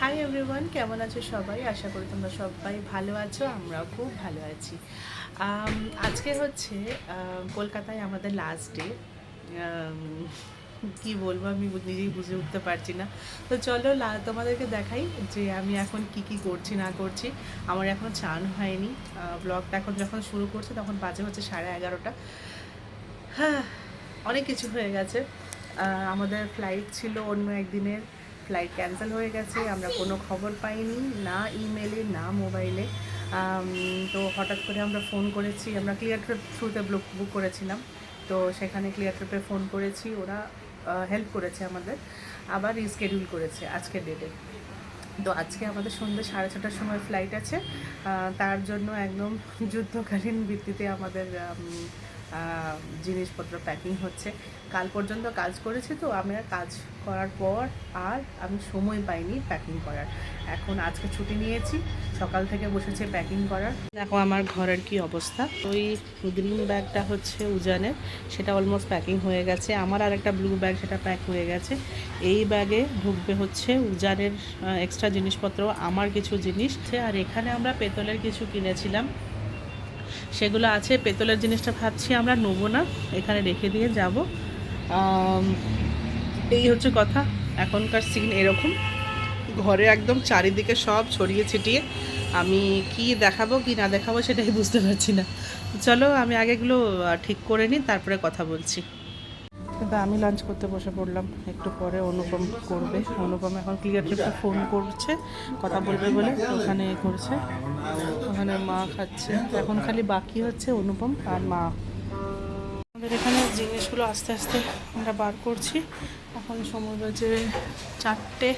Hi everyone কেমন আছো সবাই? আশা করি তোমরা সবাই ভালো আছো, আমরাও খুব ভালো আছি। আজকে হচ্ছে কলকাতায় আমাদের লাস্ট ডে কি বলব, আমি নিজেই বুঝে উঠতে পারছি না। তো চলো তোমাদেরকে দেখাই যে আমি এখন কি কি করছি, না করছি। আমার এখন চান হয়নি। ব্লগটা এখন যখন শুরু করছে, তখন বাজে হচ্ছে সাড়ে এগারোটা। হ্যাঁ অনেক কিছু হয়ে গেছে। আমাদের ফ্লাইট ছিল অন্য একদিনের। ফ্লাইট ক্যান্সেল হয়ে গেছে, আমরা কোনো খবর পাইনি, না ইমেলে, না মোবাইলে। তো হঠাৎ করে আমরা ফোন করেছি, আমরা ক্লিয়ার ট্রিপ থ্রুতে বুক বুক করেছিলাম। তো সেখানে ক্লিয়ার ট্রিপে ফোন করেছি, ওরা হেল্প করেছে আমাদের, আবার রিস্কেডিউল করেছে আজকের ডেটে। তো আজকে আমাদের সন্ধ্যে সাড়ে ছটার সময় ফ্লাইট আছে তার জন্য একদম যুদ্ধকালীন ভিত্তিতে আমাদের জিনিসপত্র প্যাকিং হচ্ছে। কাল পর্যন্ত কাজ করেছি তো, আমি আর কাজ করার পর আর আমি সময় পাইনি প্যাকিং করার। এখন আজকে ছুটি নিয়েছি, সকাল থেকে বসেছে প্যাকিং করার। দেখো আমার ঘরের কি অবস্থা। ওই গ্রিন ব্যাগটা হচ্ছে উজানের, সেটা অলমোস্ট প্যাকিং হয়ে গেছে। আমার আর একটা ব্লু ব্যাগ সেটা প্যাক হয়ে গেছে। এই ব্যাগে ঢুকবে হচ্ছে উজানের এক্সট্রা জিনিসপত্র, আমার কিছু জিনিস। আর এখানে আমরা পেতলের কিছু কিনেছিলাম। সেগুলো আছে, পেতলের জিনিসটা ভাবছি আমরা, নেব না, এখানে রেখে দিয়ে যাব। এই হচ্ছে কথা, এখনকার সিন এরকম। ঘরে একদম চারিদিকে সব ছড়িয়ে ছিটিয়ে আমি কি দেখাবো, কি না দেখাবো সেটাই বুঝতে পারছি না। চলো, আমি আগেগুলো ঠিক করে নিই, তারপরে কথা বলছি। কিন্তু আমি লাঞ্চ করতে বসে পড়লাম। একটু পরে অনুপম করবে। অনুপম এখন ক্লিয়ার ট্রিপে ফোন করছে, কথা বলবে বলে ওখানে করছে। ওখানে মা খাচ্ছে। এখন খালি বাকি হচ্ছে অনুপম আর মা। আমাদের এখানে জিনিসগুলো আস্তে আস্তে আমরা বার করছি। এখন সময় বাজে চারটে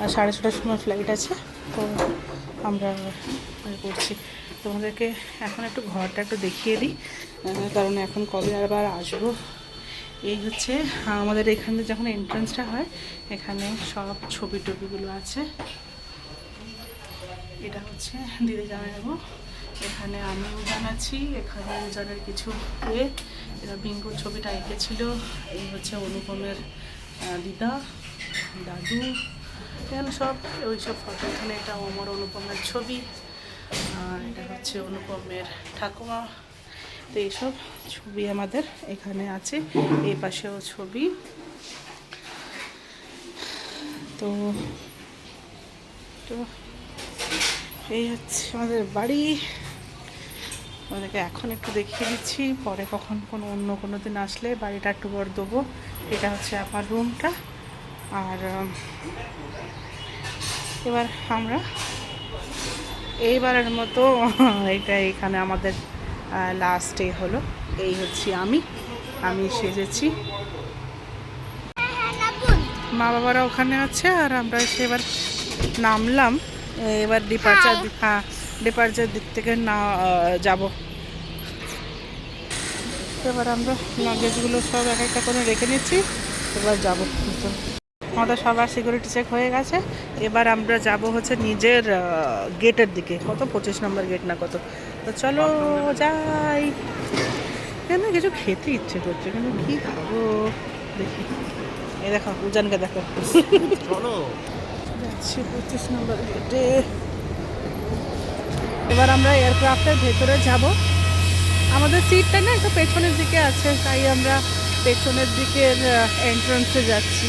আর সাড়ে ছটার সময় ফ্লাইট আছে, তো আমরা করছি। তোমাদেরকে এখন একটু ঘরটা একটু দেখিয়ে দিই কারণ এখন কবে আবার আসব। এই হচ্ছে আমাদের এখানে যখন এন্ট্রান্সটা হয়, এখানে সব ছবি টবিগুলো আছে। এটা হচ্ছে দিদি জানাব এখানে আমি উজান আছি এখানে উজানের কিছু ইয়ে এরা বিঙ্গুর ছবিটা এঁকেছিল। এই হচ্ছে অনুপমের দিদা, দাদু এখানে সব, ওই সব ফটো এখানে, এটা অমর অনুপমের ছবি। এটা হচ্ছে অনুপমের ঠাকুমা। তো এইসব ছবি আমাদের এখানে আছে, এই পাশেও ছবি। তো তো এই হচ্ছে আমাদের বাড়ি। আমাদেরকে এখন একটু দেখিয়ে দিচ্ছি, পরে কখন কোনো অন্য কোনো দিন আসলে বাড়িটা একটু বড় দেবো। এটা হচ্ছে আমার রুমটা আর এবার আমরা এইবারের মতো, এটা এখানে আমাদের লাস্ট ডে হলো। এই হচ্ছে আমি। আমি সেজেছি। মা বাবারা ওখানে আছে আর আমরা এসে এবার নামলাম। এবার ডিপার্চার হ্যাঁ ডিপার্চার দিক থেকে না যাব। এবার আমরা লাগেজগুলো সব এক একটা করে রেখে নিচ্ছি এবার যাব। আমাদের সবার সিকিউরিটি চেক হয়ে গেছে। এবার আমরা যাব হচ্ছে নিজের গেটের দিকে। কত? পঁচিশ নম্বর গেট না কত? তো চলো যাই। কেন কিছু খেতে ইচ্ছে করছে কিন্তু কি খাব? দেখি। এই দেখো উজানকে দেখো। যাচ্ছি পঁচিশ নম্বর গেটে এবার আমরা এয়ারক্রাফটের ভেতরে যাব। আমাদের সিটটা না একটু পেছনের দিকে আছে তাই আমরা পেছনের দিকের এন্ট্রান্সে যাচ্ছি।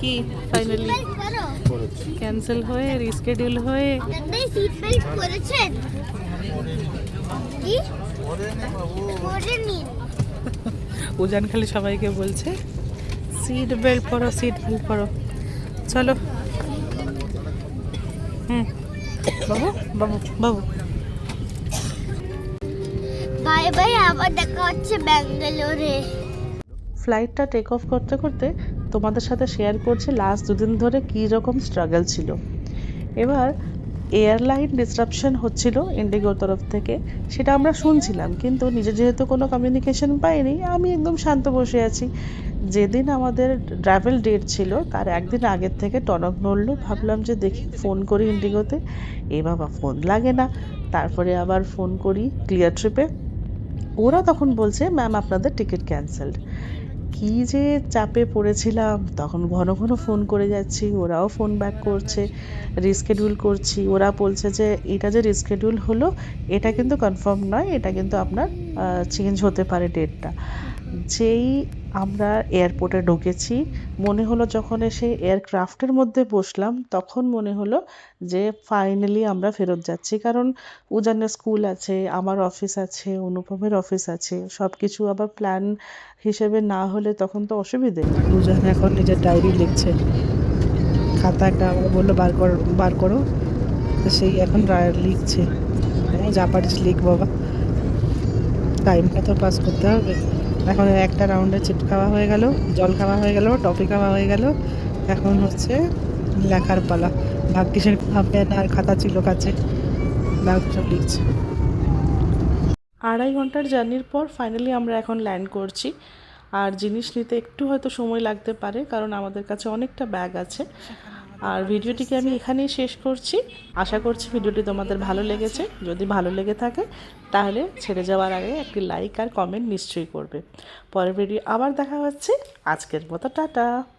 কি ফাইনালি ক্যান্সেল হয়ে রিস্কেডিউল হয়ে। উজান খালি সবাইকে বলছে সিট বেল্ট পরো সিট বেল্ট পরো। চলো। হুম। বাবু বাবু বাবু। বাই বাই আবার দেখা হচ্ছে ব্যাঙ্গালোরে। ফ্লাইটটা টেক অফ করতে করতে তোমাদের সাথে শেয়ার করছি লাস্ট দুদিন ধরে কী রকম স্ট্রাগল ছিল। এবার এয়ারলাইন ডিসরাপশন হচ্ছিল ইন্ডিগোর তরফ থেকে, সেটা আমরা শুনছিলাম, কিন্তু নিজে যেহেতু কোনো কমিউনিকেশন পাইনি, আমি একদম শান্ত বসে আছি। যেদিন আমাদের ট্রাভেল ডেট ছিল, তার একদিন আগের থেকে টনক নড়লো, ভাবলাম যে দেখি ফোন করি ইন্ডিগোতে এ বাবা ফোন লাগে না। তারপরে আবার ফোন করি ক্লিয়ার ট্রিপে ওরা তখন বলছে ম্যাম আপনাদের টিকিট ক্যান্সেলড কি যে চাপে পড়েছিলাম। তখন ঘন ঘন ফোন করে যাচ্ছি, ওরাও ফোন ব্যাক করছে রিস্কেডিউল করছি। ওরা বলছে যে, এটা যে রিস্কেডিউল হলো, এটা কিন্তু কনফার্ম নয়, এটা কিন্তু আপনার চেঞ্জ হতে পারে ডেটটা যেই আমরা এয়ারপোর্টে ঢুকেছি, মনে হলো যখন এসে এয়ারক্রাফটের মধ্যে বসলাম, তখন মনে হলো যে ফাইনালি আমরা ফেরত যাচ্ছি। কারণ উজানের স্কুল আছে, আমার অফিস আছে, অনুপমের অফিস আছে সব কিছু আবার প্ল্যান হিসেবে না হলে তখন তো অসুবিধে। উজান এখন নিজের ডায়েরি লিখছে। খাতা একটা বলল, বার কর, বার করো। তো সেই এখন লিখছে। যা পারিস লিখ বাবা। টাইমটা তো পাস করতে হবে। এখন একটা রাউন্ডে চিট খাওয়া হয়ে গেল, জল খাওয়া হয়ে গেল, টফি খাওয়া হয়ে গেল। এখন হচ্ছে লেখার পালা। ভাগ্যিসের পেন আর খাতা ছিল কাছে। সব লিখছে। আড়াই ঘণ্টার জার্নির পর ফাইনালি আমরা এখন ল্যান্ড করছি। আর জিনিস নিতে একটু হয়তো সময় লাগতে পারে, কারণ আমাদের কাছে অনেকটা ব্যাগ আছে। আর ভিডিওটিকে আমি এখানেই শেষ করছি। আশা করছি ভিডিওটি তোমাদের ভালো লেগেছে। যদি ভালো লেগে থাকে, তাহলে ছেড়ে যাওয়ার আগে একটি লাইক আর কমেন্ট নিশ্চয়ই করবে। পরের ভিডিও আবার দেখা হচ্ছে। আজকের মতো টাটা।